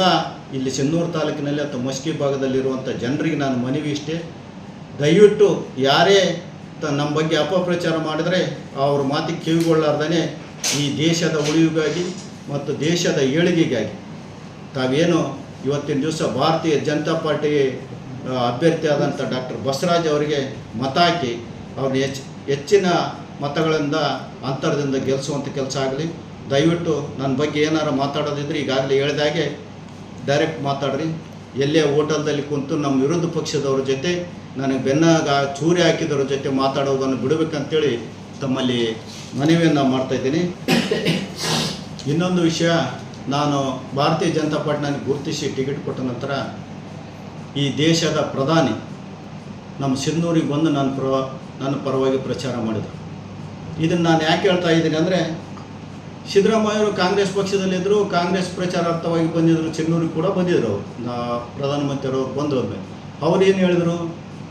ಇಲ್ಲಿ ಸಿನ್ನೂರು ತಾಲೂಕಿನಲ್ಲಿ ಅಥವಾ ಮಸ್ಕಿ ಭಾಗದಲ್ಲಿರುವಂಥ ಜನರಿಗೆ ನಾನು ಮನವಿ ಇಷ್ಟೇ. ದಯವಿಟ್ಟು ಯಾರೇ ತ ನಮ್ಮ ಬಗ್ಗೆ ಅಪಪ್ರಚಾರ ಮಾಡಿದರೆ ಅವ್ರ ಮಾತಿಗೆ ಕಿವಿಗೊಳ್ಳಾರ್ದೇ ಈ ದೇಶದ ಉಳಿವಿಗಾಗಿ ಮತ್ತು ದೇಶದ ಏಳಿಗೆಗಾಗಿ. ತಾವೇನು ಇವತ್ತಿನ ದಿವಸ ಭಾರತೀಯ ಜನತಾ ಪಾರ್ಟಿ ಆ, ಅಭ್ಯರ್ಥಿ ಆದಂಥ ಡಾಕ್ಟರ್ ಬಸವರಾಜ್ ಅವರಿಗೆ ಮತ ಹಾಕಿ ಅವ್ರನ್ನ ಹೆಚ್ಚು ಹೆಚ್ಚಿನ ಮತಗಳಿಂದ ಅಂತರದಿಂದ ಗೆಲ್ಲಿಸುವಂಥ ಕೆಲಸ ಆಗಲಿ. ದಯವಿಟ್ಟು ನನ್ನ ಬಗ್ಗೆ ಏನಾರು ಮಾತಾಡೋದಿದ್ರೆ ಈಗಾಗಲೇ ಹೇಳಿದಾಗೆ ಡೈರೆಕ್ಟ್ ಮಾತಾಡ್ರಿ. ಎಲ್ಲೇ ಹೋಟೆಲ್ದಲ್ಲಿ ಕುಂತು ನಮ್ಮ ವಿರೋಧ ಪಕ್ಷದವ್ರ ಜೊತೆ ನನಗೆ ಬೆನ್ನಾಗ ಚೂರಿ ಹಾಕಿದವ್ರ ಜೊತೆ ಮಾತಾಡೋದನ್ನು ಬಿಡಬೇಕಂತೇಳಿ ತಮ್ಮಲ್ಲಿ ಮನವಿಯನ್ನು ಮಾಡ್ತಾಯಿದ್ದೀನಿ ಇನ್ನೊಂದು ವಿಷಯ ನಾನು ಭಾರತೀಯ ಜನತಾ ಪಾರ್ಟಿ ನನಗೆ ಗುರುತಿಸಿ ಟಿಕೆಟ್ ಕೊಟ್ಟ ನಂತರ ಈ ದೇಶದ ಪ್ರಧಾನಿ ನಮ್ಮ ಸಿಂಧೂರಿಗೆ ಬಂದು ನನ್ನ ಪ್ರ ನನ್ನ ಪರವಾಗಿ ಪ್ರಚಾರ ಮಾಡಿದರು. ಇದನ್ನು ನಾನು ಯಾಕೆ ಹೇಳ್ತಾ ಇದ್ದೀನಿ ಅಂದರೆ ಸಿದ್ದರಾಮಯ್ಯವರು ಕಾಂಗ್ರೆಸ್ ಪಕ್ಷದಲ್ಲಿದ್ದರು ಕಾಂಗ್ರೆಸ್ ಪ್ರಚಾರಾರ್ಥವಾಗಿ ಬಂದಿದ್ದರು ಚೆನ್ನೂರಿಗೆ ಕೂಡ ಬಂದಿದ್ದರು ಅವರು. ನಾ, ಪ್ರಧಾನಮಂತ್ರಿಯವರು ಬಂದು ಹೋದ್ಮೇಲೆ ಅವ್ರು ಏನು ಹೇಳಿದರು?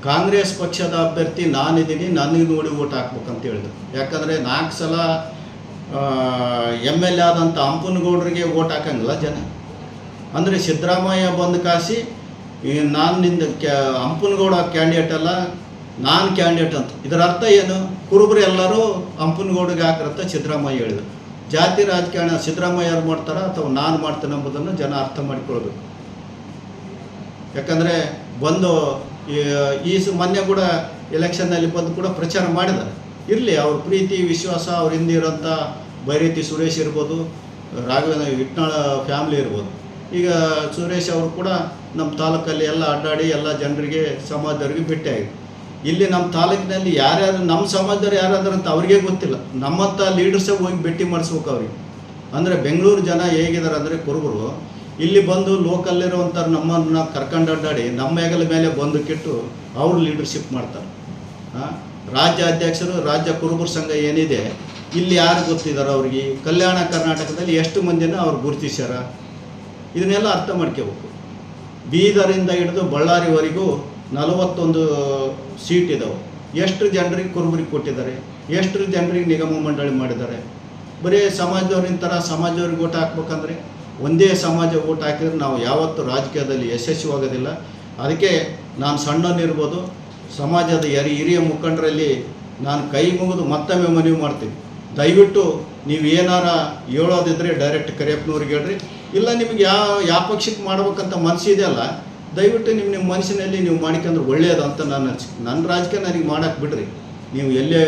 ಕಾಂಗ್ರೆಸ್ ಪಕ್ಷದ ಅಭ್ಯರ್ಥಿ ನಾನಿದ್ದೀನಿ, ನನಗೆ ನೋಡಿ ಓಟ್ ಹಾಕ್ಬೇಕಂತ ಹೇಳಿದರು. ಯಾಕಂದರೆ ನಾಲ್ಕು ಸಲ ಎಂ ಎಲ್ ಎ ಆದಂಥ ಹಂಪನಗೌಡರಿಗೆ ಓಟ್ ಹಾಕಂಗಿಲ್ಲ ಜನ. ಅಂದರೆ ಸಿದ್ದರಾಮಯ್ಯ ಬಂದು ಕಾಸಿ ಈ ನಾನು ನಿಂದ ಕ್ಯಾ, ಹಂಪನಗೌಡ ಕ್ಯಾಂಡಿಡೇಟ್ ಅಲ್ಲ, ನಾನು ಕ್ಯಾಂಡಿಡೇಟ್ ಅಂತ. ಇದರ ಅರ್ಥ ಏನು? ಕುರುಬರು ಎಲ್ಲರೂ ಹಂಪನಗೌಡಿಗೆ ಹಾಕ್ರಂತ ಸಿದ್ದರಾಮಯ್ಯ ಹೇಳಿದರು. ಜಾತಿ ರಾಜಕಾರಣ ಸಿದ್ದರಾಮಯ್ಯ ಯಾರು ಮಾಡ್ತಾರ ಅಥವಾ ನಾನು ಮಾಡ್ತೇನೆ ಎಂಬುದನ್ನು ಜನ ಅರ್ಥ ಮಾಡಿಕೊಳ್ಬೇಕು. ಯಾಕಂದರೆ ಬಂದು ಈ- ಮೊನ್ನೆ ಕೂಡ ಎಲೆಕ್ಷನ್ನಲ್ಲಿ ಬಂದು ಕೂಡ ಪ್ರಚಾರ ಮಾಡಿದ್ದಾರೆ. ಇರಲಿ, ಅವ್ರ ಪ್ರೀತಿ, ವಿಶ್ವಾಸ, ಅವ್ರ ಹಿಂದೆ ಇರೋಂಥ ಬೈರತಿ ಸುರೇಶ್ ಇರ್ಬೋದು, ರಾಘವೇಂದ್ರ ಇಟ್ನಾಳ ಫ್ಯಾಮಿಲಿ ಇರ್ಬೋದು. ಈಗ ಸುರೇಶ್ ಅವರು ಕೂಡ ನಮ್ಮ ತಾಲೂಕಲ್ಲಿ ಎಲ್ಲ ಅಡ್ಡಾಡಿ ಎಲ್ಲ ಜನರಿಗೆ ಸಮಾಜದವ್ರಿಗೆ ಭೇಟಿಯಾಗಿ ಇಲ್ಲಿ ನಮ್ಮ ತಾಲೂಕಿನಲ್ಲಿ ಯಾರ್ಯಾರು ನಮ್ಮ ಸಮಾಜದವ್ರು ಯಾರಾದ್ರು ಅಂತ ಅವ್ರಿಗೆ ಗೊತ್ತಿಲ್ಲ. ನಮ್ಮಂಥ ಲೀಡರ್ಸೇ ಹೋಗಿ ಭೇಟಿ ಮಾಡಿಸ್ಬೇಕು ಅವ್ರಿಗೆ. ಅಂದರೆ ಬೆಂಗಳೂರು ಜನ ಹೇಗಿದ್ದಾರೆ ಅಂದರೆ ಕುರುಬರು, ಇಲ್ಲಿ ಬಂದು ಲೋಕಲ್ಲಿರುವಂಥ ನಮ್ಮನ್ನು ಕರ್ಕೊಂಡು ಅಡ್ಡಾಡಿ ನಮ್ಮ ಹೆಗಲ ಮೇಲೆ ಬಂದು ಕೆಟ್ಟು ಅವರು ಲೀಡರ್ಶಿಪ್ ಮಾಡ್ತಾರೆ. ರಾಜ್ಯ ಅಧ್ಯಕ್ಷರು, ರಾಜ್ಯ ಕುರುಬರ ಸಂಘ ಏನಿದೆ, ಇಲ್ಲಿ ಯಾರು ಗೊತ್ತಿದ್ದಾರೆ ಅವ್ರಿಗೆ? ಕಲ್ಯಾಣ ಕರ್ನಾಟಕದಲ್ಲಿ ಎಷ್ಟು ಮಂದಿನ ಅವ್ರು ಗುರುತಿಸ್ಯಾರ? ಇದನ್ನೆಲ್ಲ ಅರ್ಥ ಮಾಡ್ಕೋಬೇಕು. ಬೀದರಿಂದ ಹಿಡಿದು ಬಳ್ಳಾರಿವರೆಗೂ ನಲವತ್ತೊಂದು ಸೀಟ್ ಇದಾವೆ. ಎಷ್ಟು ಜನರಿಗೆ ಕುರುಬರಿಗೆ ಕೊಟ್ಟಿದ್ದಾರೆ? ಎಷ್ಟು ಜನರಿಗೆ ನಿಗಮ ಮಂಡಳಿ ಮಾಡಿದ್ದಾರೆ? ಬರೀ ಸಮಾಜದವ್ರಿನ ಥರ ಸಮಾಜದವ್ರಿಗೆ ಓಟ್ ಹಾಕ್ಬೇಕಂದ್ರೆ ಒಂದೇ ಸಮಾಜ ಓಟ್ ಹಾಕಿದ್ರೆ ನಾವು ಯಾವತ್ತೂ ರಾಜಕೀಯದಲ್ಲಿ ಯಶಸ್ವಿಯಾಗೋದಿಲ್ಲ. ಅದಕ್ಕೆ ನಾನು ಸಣ್ಣನಿರ್ಬೋದು ಸಮಾಜದ ಯರಿ ಹಿರಿಯ ಮುಖಂಡರಲ್ಲಿ ನಾನು ಕೈ ಮುಗಿದು ಮತ್ತೊಮ್ಮೆ ಮನವಿ ಮಾಡ್ತೀನಿ. ದಯವಿಟ್ಟು ನೀವು ಏನಾರ ಹೇಳೋದಿದ್ರೆ ಡೈರೆಕ್ಟ್ ಕರಿಯಪ್ಪನವ್ರಿಗೆ ಹೇಳ್ರಿ. ಇಲ್ಲ, ನಿಮಗೆ ಯಾವ ಯಾವ ಪಕ್ಷಕ್ಕೆ ಮಾಡ್ಬೇಕಂತ ಮನಸ್ಸಿದೆಯಲ್ಲ ದಯವಿಟ್ಟು ನಿಮ್ಮ ನಿಮ್ಮ ಮನಸ್ಸಿನಲ್ಲಿ ನೀವು ಮಾಡಿಕೊಂಡ್ರೆ ಒಳ್ಳೆಯದು ಅಂತ ನಾನು ನನ್ನ ರಾಜಕೀಯ ನನಗೆ ಮಾಡೋಕೆ ಬಿಡ್ರಿ. ನೀವು ಎಲ್ಲೇ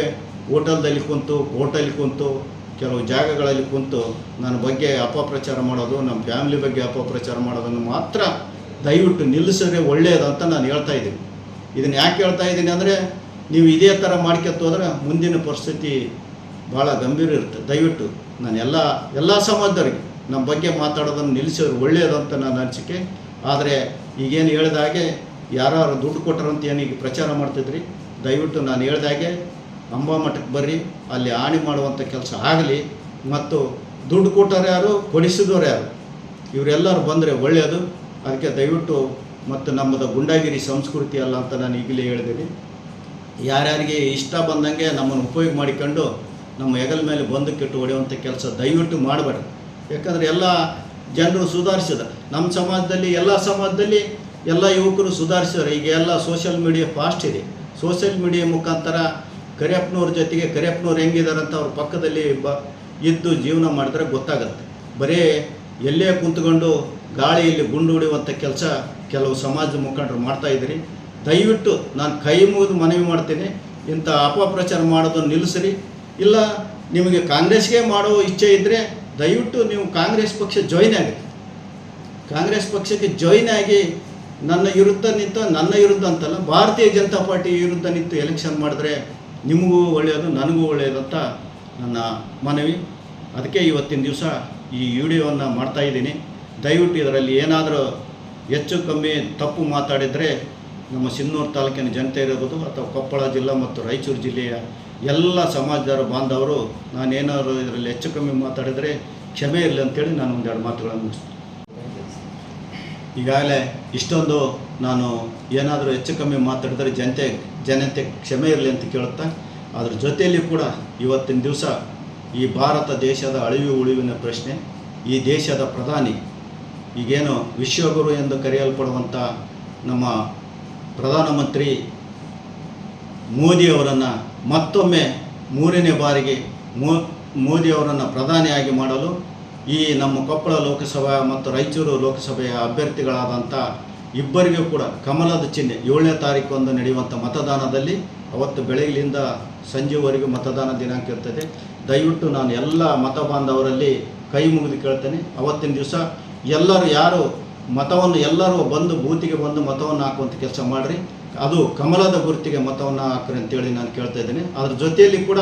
ಹೋಟೆಲ್ದಲ್ಲಿ ಕುಂತು ಹೋಟೆಲ್ ಕುಂತು, ಕೆಲವು ಜಾಗಗಳಲ್ಲಿ ಕುಂತು ನನ್ನ ಬಗ್ಗೆ ಅಪಪ್ರಚಾರ ಮಾಡೋದು, ನಮ್ಮ ಫ್ಯಾಮಿಲಿ ಬಗ್ಗೆ ಅಪಪ್ರಚಾರ ಮಾಡೋದನ್ನು ಮಾತ್ರ ದಯವಿಟ್ಟು ನಿಲ್ಲಿಸಿದ್ರೆ ಒಳ್ಳೆಯದು ಅಂತ ನಾನು ಹೇಳ್ತಾ ಇದ್ದೀನಿ. ಇದನ್ನು ಯಾಕೆ ಹೇಳ್ತಾ ಇದ್ದೀನಿ ಅಂದರೆ, ನೀವು ಇದೇ ಥರ ಹೋದ್ರೆ ಮುಂದಿನ ಪರಿಸ್ಥಿತಿ ಭಾಳ ಗಂಭೀರ ಇರುತ್ತೆ. ದಯವಿಟ್ಟು ನಾನು ಎಲ್ಲ ಎಲ್ಲ ಸಮಾಜದವ್ರಿಗೆ ನಮ್ಮ ಬಗ್ಗೆ ಮಾತಾಡೋದನ್ನು ನಿಲ್ಲಿಸೋರು ಅಂತ ನನ್ನ ಅನಿಸಿಕೆ. ಆದರೆ ಈಗೇನು ಹೇಳಿದ ಹಾಗೆ ಯಾರು ದುಡ್ಡು ಕೊಟ್ಟರಂತ ಏನೀಗ ಪ್ರಚಾರ ಮಾಡ್ತಿದ್ರಿ? ದಯವಿಟ್ಟು ನಾನು ಹೇಳ್ದಾಗೆ ಅಂಬಾ ಮಠಕ್ಕೆ ಬರ್ರಿ, ಅಲ್ಲಿ ಹಾನಿ ಮಾಡುವಂಥ ಕೆಲಸ ಆಗಲಿ. ಮತ್ತು ದುಡ್ಡು ಕೊಟ್ಟವ್ರು ಯಾರು? ಕೊಡಿಸಿದವರು ಯಾರು? ಇವರೆಲ್ಲರೂ ಬಂದರೆ ಒಳ್ಳೆಯದು ಅದಕ್ಕೆ ದಯವಿಟ್ಟು ಮತ್ತು ನಮ್ಮದು ಗುಂಡಾಗಿರಿ ಸಂಸ್ಕೃತಿ ಅಲ್ಲ ಅಂತ ನಾನು ಈಗಲೇ ಹೇಳಿದ್ದೀನಿ. ಯಾರ್ಯಾರಿಗೆ ಇಷ್ಟ ಬಂದಂಗೆ ನಮ್ಮನ್ನು ಉಪಯೋಗ ಮಾಡಿಕೊಂಡು ನಮ್ಮ ಹೆಗಲ ಮೇಲೆ ಬಂದು ಕೆಟ್ಟು ಹೊಡೆಯುವಂಥ ಕೆಲಸ ದಯವಿಟ್ಟು ಮಾಡಬೇಡ ಯಾಕಂದರೆ ಎಲ್ಲ ಜನರು ಸುಧಾರಿಸಿದ. ನಮ್ಮ ಸಮಾಜದಲ್ಲಿ, ಎಲ್ಲ ಸಮಾಜದಲ್ಲಿ ಎಲ್ಲ ಯುವಕರು ಸುಧಾರಿಸಿದ್ದಾರೆ. ಈಗ ಎಲ್ಲ ಸೋಷಿಯಲ್ ಮೀಡಿಯಾ ಫಾಸ್ಟ್ ಇದೆ. ಸೋಷಿಯಲ್ ಮೀಡಿಯಾ ಮುಖಾಂತರ ಕರಿಯಪ್ಪನವ್ರ ಜೊತೆಗೆ ಕರಿಯಪ್ಪನವ್ರು ಹೆಂಗಿದ್ದಾರೆ ಅಂತ ಅವ್ರ ಪಕ್ಕದಲ್ಲಿ ಬ, ಇದ್ದು ಜೀವನ ಮಾಡಿದ್ರೆ ಗೊತ್ತಾಗುತ್ತೆ. ಬರೀ ಎಲ್ಲೇ ಕುಂತ್ಕೊಂಡು ಗಾಳಿಯಲ್ಲಿ ಗುಂಡು ಹೊಡೆಯುವಂಥ ಕೆಲಸ ಕೆಲವು ಸಮಾಜದ ಮುಖಂಡರು ಮಾಡ್ತಾ ಇದ್ದೀರಿ. ದಯವಿಟ್ಟು ನಾನು ಕೈ ಮುಗಿದು ಮನವಿ ಮಾಡ್ತೀನಿ. ಇಂಥ ಅಪಪ್ರಚಾರ ಮಾಡೋದನ್ನು ನಿಲ್ಲಿಸ್ರಿ. ಇಲ್ಲ, ನಿಮಗೆ ಕಾಂಗ್ರೆಸ್ಗೆ ಮಾಡೋ ಇಚ್ಛೆ ಇದ್ದರೆ ದಯವಿಟ್ಟು ನೀವು ಕಾಂಗ್ರೆಸ್ ಪಕ್ಷ ಜಾಯ್ನ್ ಆಗಿ. ಕಾಂಗ್ರೆಸ್ ಪಕ್ಷಕ್ಕೆ ಜಾಯ್ನ್ ಆಗಿ ನನ್ನ ವಿರುದ್ಧ ನಿಂತು, ನನ್ನ ವಿರುದ್ಧ ಅಂತಲ್ಲ, ಭಾರತೀಯ ಜನತಾ ಪಾರ್ಟಿ ವಿರುದ್ಧ ನಿಂತು ಎಲೆಕ್ಷನ್ ಮಾಡಿದ್ರೆ ನಿಮಗೂ ಒಳ್ಳೆಯದು, ನನಗೂ ಒಳ್ಳೆಯದು ನನ್ನ ಮನವಿ. ಅದಕ್ಕೆ ಇವತ್ತಿನ ದಿವಸ ಈ ವಿಡಿಯೋವನ್ನು ಮಾಡ್ತಾ ಇದ್ದೀನಿ. ದಯವಿಟ್ಟು ಇದರಲ್ಲಿ ಏನಾದರೂ ಹೆಚ್ಚು ಕಮ್ಮಿ ತಪ್ಪು ಮಾತಾಡಿದರೆ ನಮ್ಮ ಸಿನ್ನೂರು ತಾಲೂಕಿನ ಜನತೆ ಇರಬಹುದು ಅಥವಾ ಕೊಪ್ಪಳ ಜಿಲ್ಲಾ ಮತ್ತು ರಾಯಚೂರು ಜಿಲ್ಲೆಯ ಎಲ್ಲ ಸಮಾಜದವರ ಬಾಂಧವರು, ನಾನೇನಾದ್ರು ಇದರಲ್ಲಿ ಹೆಚ್ಚು ಕಮ್ಮಿ ಮಾತಾಡಿದರೆ ಕ್ಷಮೆ ಇರಲಿ ಅಂತೇಳಿ ನಾನು ಒಂದೆರಡು ಮಾತುಗಳನ್ನು ಈಗಾಗಲೇ ಇಷ್ಟೊಂದು ನಾನು ಏನಾದರೂ ಹೆಚ್ಚು ಕಮ್ಮಿ ಮಾತಾಡಿದರೆ ಜನತೆ ಜನತೆ ಕ್ಷಮೆ ಇರಲಿ ಅಂತ ಕೇಳುತ್ತಾ, ಅದ್ರ ಜೊತೆಯಲ್ಲಿ ಕೂಡ ಇವತ್ತಿನ ದಿವಸ ಈ ಭಾರತ ದೇಶದ ಅಳಿವು ಉಳಿವಿನ ಪ್ರಶ್ನೆ, ಈ ದೇಶದ ಪ್ರಧಾನಿ, ಈಗೇನು ವಿಶ್ವಗುರು ಎಂದು ಕರೆಯಲ್ಪಡುವಂಥ ನಮ್ಮ ಪ್ರಧಾನಮಂತ್ರಿ ಮೋದಿಯವರನ್ನು ಮತ್ತೊಮ್ಮೆ ಮೂರನೇ ಬಾರಿಗೆ ಮೋ, ಮೋದಿಯವರನ್ನು ಪ್ರಧಾನಿಯಾಗಿ ಮಾಡಲು ಈ ನಮ್ಮ ಕೊಪ್ಪಳ ಲೋಕಸಭಾ ಮತ್ತು ರಾಯಚೂರು ಲೋಕಸಭೆಯ ಅಭ್ಯರ್ಥಿಗಳಾದಂಥ ಇಬ್ಬರಿಗೂ ಕೂಡ ಕಮಲದ ಚಿಹ್ನೆ ಏಳನೇ ತಾರೀಕು ನಡೆಯುವಂಥ ಮತದಾನದಲ್ಲಿ ಅವತ್ತು ಬೆಳಗ್ಗೆಯಿಂದ ಸಂಜೆವರೆಗೂ ಮತದಾನ ದಿನಾಂಕ ಇರ್ತದೆ. ದಯವಿಟ್ಟು ನಾನು ಎಲ್ಲ ಮತ ಬಾಂಧವರಲ್ಲಿ ಕೈ ಮುಗಿದು ಕೇಳ್ತೇನೆ. ಅವತ್ತಿನ ದಿವಸ ಎಲ್ಲರೂ ಯಾರು ಮತವನ್ನು ಎಲ್ಲರೂ ಬಂದು ಬೂತಿಗೆ ಬಂದು ಮತವನ್ನು ಹಾಕುವಂಥ ಕೆಲಸ ಮಾಡಿರಿ. ಅದು ಕಮಲದ ಗುರುತಿಗೆ ಮತವನ್ನು ಹಾಕ್ರಿ ಅಂತೇಳಿ ನಾನು ಕೇಳ್ತಾ ಇದ್ದೇನೆ. ಅದ್ರ ಜೊತೆಯಲ್ಲಿ ಕೂಡ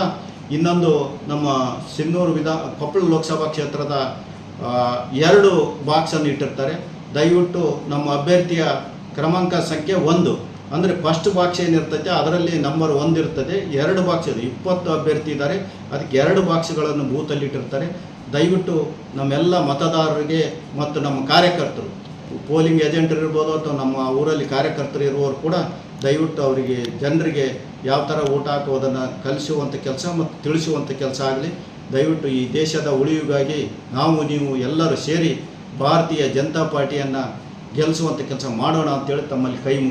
ಇನ್ನೊಂದು ನಮ್ಮ ಸಿನ್ನೂರು ವಿಧ ಕೊಪ್ಪಳ ಲೋಕಸಭಾ ಕ್ಷೇತ್ರದ ಎರಡು ಬಾಕ್ಸನ್ನು ಇಟ್ಟಿರ್ತಾರೆ. ದಯವಿಟ್ಟು ನಮ್ಮ ಅಭ್ಯರ್ಥಿಯ ಕ್ರಮಾಂಕ ಸಂಖ್ಯೆ ಒಂದು. ಅಂದರೆ ಫಸ್ಟ್ ಬಾಕ್ಸ್ ಏನಿರ್ತೈತೆ, ಅದರಲ್ಲಿ ನಂಬರ್ ಒಂದು ಇರ್ತದೆ. ಎರಡು ಬಾಕ್ಸ್ ಇದೆ ಇಪ್ಪತ್ತು ಅಭ್ಯರ್ಥಿ ಇದ್ದಾರೆ. ಅದಕ್ಕೆ ಎರಡು ಬಾಕ್ಸ್ಗಳನ್ನು ಬೂತಲ್ಲಿ ಇಟ್ಟಿರ್ತಾರೆ. ದಯವಿಟ್ಟು ನಮ್ಮೆಲ್ಲ ಮತದಾರರಿಗೆ ಮತ್ತು ನಮ್ಮ ಕಾರ್ಯಕರ್ತರು ಪೋಲಿಂಗ್ ಏಜೆಂಟರು ಇರ್ಬೋದು ಅಥವಾ ನಮ್ಮ ಊರಲ್ಲಿ ಕಾರ್ಯಕರ್ತರು ಇರುವವರು ಕೂಡ ದಯವಿಟ್ಟು ಅವರಿಗೆ ಜನರಿಗೆ ಯಾವ ಥರ ಊಟ ಹಾಕೋದನ್ನು ಕಲಿಸುವಂಥ ಕೆಲಸ ಮತ್ತು ತಿಳಿಸುವಂಥ ಕೆಲಸ ಆಗಲಿ. ದಯವಿಟ್ಟು ಈ ದೇಶದ ಉಳಿವಿಗಾಗಿ ನಾವು ನೀವು ಎಲ್ಲರೂ ಸೇರಿ ಭಾರತೀಯ ಜನತಾ ಪಾರ್ಟಿಯನ್ನು ಗೆಲ್ಲಿಸುವಂಥ ಕೆಲಸ ಮಾಡೋಣ ಅಂತೇಳಿ ತಮ್ಮಲ್ಲಿ ಕೈ ಮುಗಿದು